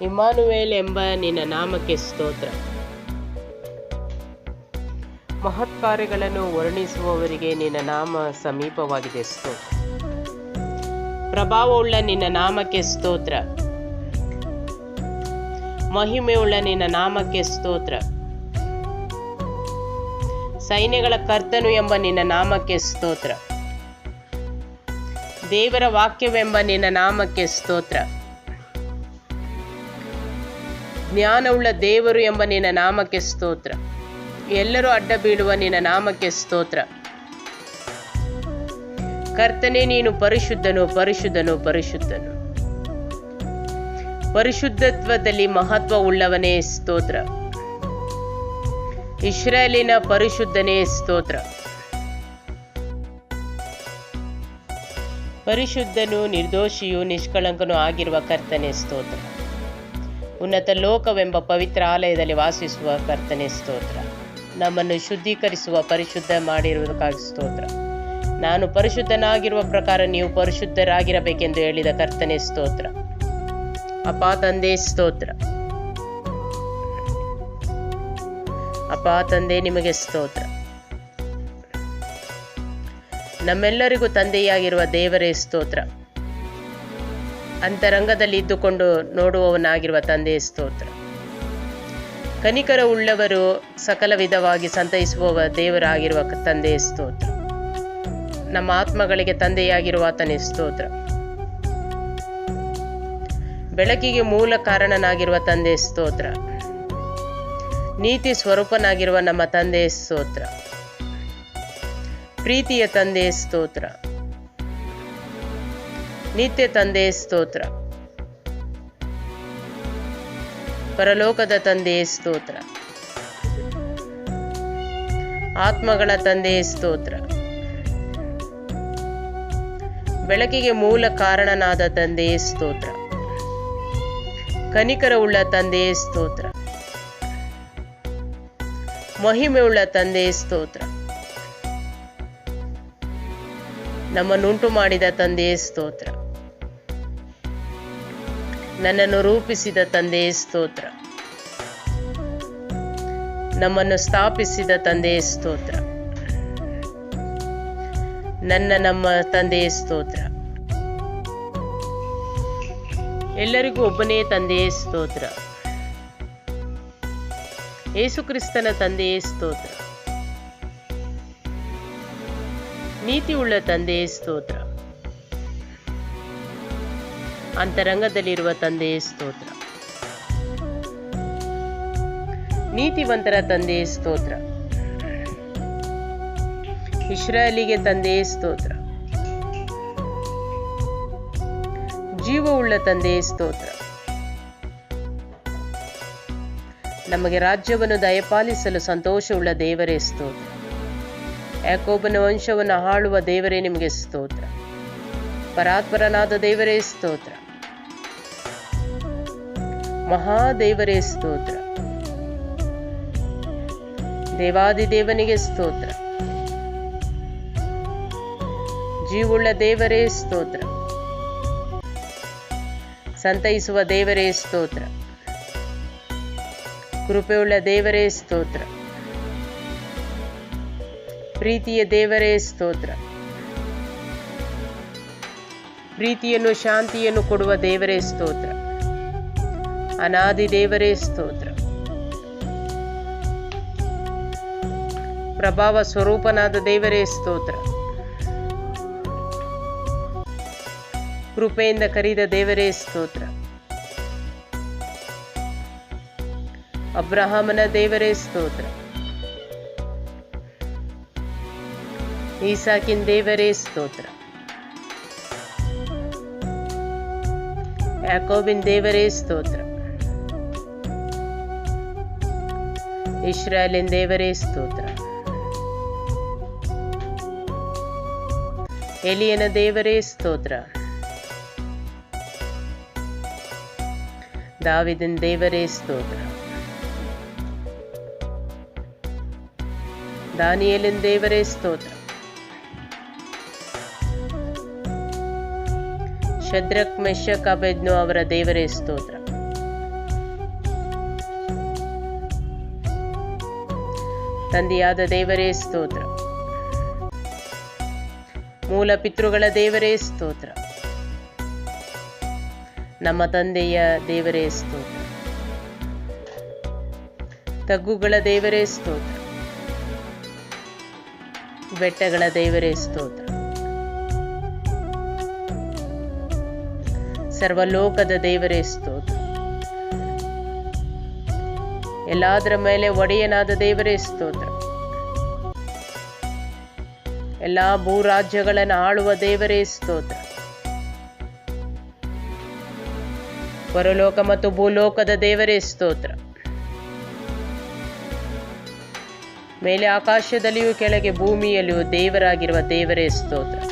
Immanuel ಎಂಬ ನಿನ್ನ ನಾಮಕ್ಕೆ ಸ್ತೋತ್ರ. ಮಹತ್ ಕಾರ್ಯಗಳನ್ನು ವರ್ಣಿಸುವವರಿಗೆ ನಿನ್ನ ನಾಮ ಸಮೀಪವಾಗಿದೆ ಸ್ತೋತ್ರ. ಪ್ರಭಾವವುಳ್ಳ ನಿನ್ನ ನಾಮಕ್ಕೆ ಸ್ತೋತ್ರ. ಮಹಿಮೆಯುಳ್ಳ ನಿನ್ನ ನಾಮಕ್ಕೆ ಸ್ತೋತ್ರ. ಸೈನ್ಯಗಳ ಕರ್ತನು ಎಂಬ ನಿನ್ನ ನಾಮಕ್ಕೆ ಸ್ತೋತ್ರ. ದೇವರ ವಾಕ್ಯವೆಂಬ ನಿನ್ನ ನಾಮಕ್ಕೆ ಸ್ತೋತ್ರ. ಜ್ಞಾನವುಳ್ಳ ದೇವರು ಎಂಬ ನಿನ್ನ ನಾಮಕ್ಕೆ ಸ್ತೋತ್ರ. ಎಲ್ಲರೂ ಅಡ್ಡ ಬೀಳುವ ನಿನ್ನ ನಾಮಕ್ಕೆ ಸ್ತೋತ್ರ. ಕರ್ತನೆ, ನೀನು ಪರಿಶುದ್ಧನು ಪರಿಶುದ್ಧನು ಪರಿಶುದ್ಧನು. ಪರಿಶುದ್ಧತ್ವದಲ್ಲಿ ಮಹತ್ವ ಉಳ್ಳವನೇ ಸ್ತೋತ್ರ. ಇಸ್ರೇಲಿನ ಪರಿಶುದ್ಧನೇ ಸ್ತೋತ್ರ. ಪರಿಶುದ್ಧನು ನಿರ್ದೋಷಿಯು ನಿಷ್ಕಳಂಕನೂ ಆಗಿರುವ ಕರ್ತನೆ ಸ್ತೋತ್ರ. ಉನ್ನತ ಲೋಕವೆಂಬ ಪವಿತ್ರ ಆಲಯದಲ್ಲಿ ವಾಸಿಸುವ ಕರ್ತನೆ ಸ್ತೋತ್ರ. ನಮ್ಮನ್ನು ಶುದ್ಧೀಕರಿಸುವ ಪರಿಶುದ್ಧ ಮಾಡಿರುವುದಕ್ಕಾಗಿ ಸ್ತೋತ್ರ. ನಾನು ಪರಿಶುದ್ಧನಾಗಿರುವ ಪ್ರಕಾರ ನೀವು ಪರಿಶುದ್ಧರಾಗಿರಬೇಕೆಂದು ಹೇಳಿದ ಕರ್ತನೆ ಸ್ತೋತ್ರ. ಅಪಾ ತಂದೆ ಸ್ತೋತ್ರ. ಅಪಾ ತಂದೆ ನಿಮಗೆ ಸ್ತೋತ್ರ. ನಮ್ಮೆಲ್ಲರಿಗೂ ತಂದೆಯಾಗಿರುವ ದೇವರೇ ಸ್ತೋತ್ರ. ಅಂತರಂಗದಲ್ಲಿ ಇದ್ದುಕೊಂಡು ನೋಡುವವನಾಗಿರುವ ತಂದೆಯ ಸ್ತೋತ್ರ. ಕನಿಕರ ಉಳ್ಳವರು ಸಕಲ ವಿಧವಾಗಿ ಸಂತೈಸುವವ ದೇವರಾಗಿರುವ ತಂದೆಯ ಸ್ತೋತ್ರ. ನಮ್ಮ ಆತ್ಮಗಳಿಗೆ ತಂದೆಯಾಗಿರುವ ಆತನೇ ಸ್ತೋತ್ರ. ಬೆಳಕಿಗೆ ಮೂಲ ಕಾರಣನಾಗಿರುವ ತಂದೆ ಸ್ತೋತ್ರ. ನೀತಿ ಸ್ವರೂಪನಾಗಿರುವ ನಮ್ಮ ತಂದೆ ಸ್ತೋತ್ರ. ಪ್ರೀತಿಯ ತಂದೆ ಸ್ತೋತ್ರ. ನಿತ್ಯ ತಂದೆ ಸ್ತೋತ್ರ. ಪರಲೋಕದ ತಂದೆ ಸ್ತೋತ್ರ. ಆತ್ಮಗಳ ತಂದೆ ಸ್ತೋತ್ರ. ಬೆಳಕಿಗೆ ಮೂಲ ಕಾರಣನಾದ ತಂದೆ ಸ್ತೋತ್ರ. ಕನಿಕರವುಳ್ಳ ತಂದೆ ಸ್ತೋತ್ರ. ಮಹಿಮೆಯುಳ್ಳ ತಂದೆ ಸ್ತೋತ್ರ. ನಮ್ಮನ್ನುಂಟು ಮಾಡಿದ ತಂದೆ ಸ್ತೋತ್ರ. ನನ್ನನ್ನು ರೂಪಿಸಿದ ತಂದೆ ಸ್ತೋತ್ರ. ನಮ್ಮನ್ನು ಸ್ಥಾಪಿಸಿದ ತಂದೆ ಸ್ತೋತ್ರ. ನನ್ನ ನಮ್ಮ ತಂದೆ ಸ್ತೋತ್ರ. ಎಲ್ಲರಿಗೂ ಒಬ್ಬನೇ ತಂದೆ ಸ್ತೋತ್ರ. ಯೇಸುಕ್ರಿಸ್ತನ ತಂದೆ ಸ್ತೋತ್ರ. ನೀತಿ ಉಳ್ಳ ತಂದೆ ಸ್ತೋತ್ರ. ಅಂತರಂಗದಲ್ಲಿರುವ ತಂದೆಯೇ ಸ್ತೋತ್ರ. ನೀತಿವಂತರ ತಂದೆಯೇ ಸ್ತೋತ್ರ. ಇಸ್ರಾಯಲಿಗೆ ತಂದೆಯೇ ಸ್ತೋತ್ರ. ಜೀವವುಳ್ಳ ತಂದೆಯೇ ಸ್ತೋತ್ರ. ನಮಗೆ ರಾಜ್ಯವನ್ನು ದಯಪಾಲಿಸಲು ಸಂತೋಷವುಳ್ಳ ದೇವರೇ ಸ್ತೋತ್ರ. ಯಾಕೋಬನ ವಂಶವನ್ನು ಹಾಳುವ ದೇವರೇ ನಿಮಗೆ ಸ್ತೋತ್ರ. ಪರಾತ್ಪರನಾದ ದೇವರೇ ಸ್ತೋತ್ರ. ಮಹಾದೇವರೇ ಸ್ತೋತ್ರ. ದೇವಾದಿ ದೇವನಿಗೆ ಸ್ತೋತ್ರ. ಜೀವುಳ್ಳ ದೇವರೇ ಸ್ತೋತ್ರ. ಸಂತೈಸುವ ದೇವರೇ ಸ್ತೋತ್ರ. ಕೃಪೆಯುಳ್ಳ ದೇವರೇ ಸ್ತೋತ್ರ. ಪ್ರೀತಿಯ ದೇವರೇ ಸ್ತೋತ್ರ. ಪ್ರೀತಿಯನ್ನು ಶಾಂತಿಯನ್ನು ಕೊಡುವ ದೇವರೇ ಸ್ತೋತ್ರ. ಅನಾದಿ ದೇವರೇ ಸ್ತೋತ್ರ. ಪ್ರಭಾವ ಸ್ವರೂಪನಾದ ದೇವರೇ ಸ್ತೋತ್ರ. ಕೃಪೆಯಿಂದ ಕರೆದ ದೇವರೇ ಸ್ತೋತ್ರ. ಅಬ್ರಹಾಮನ ದೇವರೇ ಸ್ತೋತ್ರ. ಈಸಾಕಿನ ದೇವರೇ ಸ್ತೋತ್ರ. ಯಾಕೋಬಿನ್ ದೇವರೇ ಸ್ತೋತ್ರ. ಇಸ್ರಾಯಲಿನ್ ದೇವರೇ, ಸ್ತೋತ್ರ. ಎಲಿಯನ ದೇವರೇ, ಸ್ತೋತ್ರ. ದಾವಿದನ್ ದೇವರೇ, ಸ್ತೋತ್ರ. ದಾನಿಯಲಿನ ದೇವರೇ, ಸ್ತೋತ್ರ. ಶದ್ರಕ್, ಮೆಷಕ್, ಅಬೆದ್ನು ಅವರ ದೇವರೇ, ಸ್ತೋತ್ರ. ತಂದೆಯಾದ ದೇವರೇ ಸ್ತೋತ್ರ. ಮೂಲ ಪಿತೃಗಳ ದೇವರೇ ಸ್ತೋತ್ರ. ನಮ್ಮ ತಂದೆಯ ದೇವರೇ ಸ್ತೋತ್ರ. ತಗ್ಗುಗಳ ದೇವರೇ ಸ್ತೋತ್ರ. ಬೆಟ್ಟಗಳ ದೇವರೇ ಸ್ತೋತ್ರ. ಸರ್ವಲೋಕದ ದೇವರೇ ಸ್ತೋತ್ರ. ಎಲ್ಲಾದರ ಮೇಲೆ ಒಡೆಯನಾದ ದೇವರೇ ಸ್ತೋತ್ರ. ಎಲ್ಲ ಭೂರಾಜ್ಯಗಳನ್ನು ಆಳುವ ದೇವರೇ ಸ್ತೋತ್ರ. ಪರಲೋಕ ಮತ್ತು ಭೂಲೋಕದ ದೇವರೇ ಸ್ತೋತ್ರ. ಮೇಲೆ ಆಕಾಶದಲ್ಲಿಯೂ ಕೆಳಗೆ ಭೂಮಿಯಲ್ಲಿಯೂ ದೇವರಾಗಿರುವ ದೇವರೇ ಸ್ತೋತ್ರ.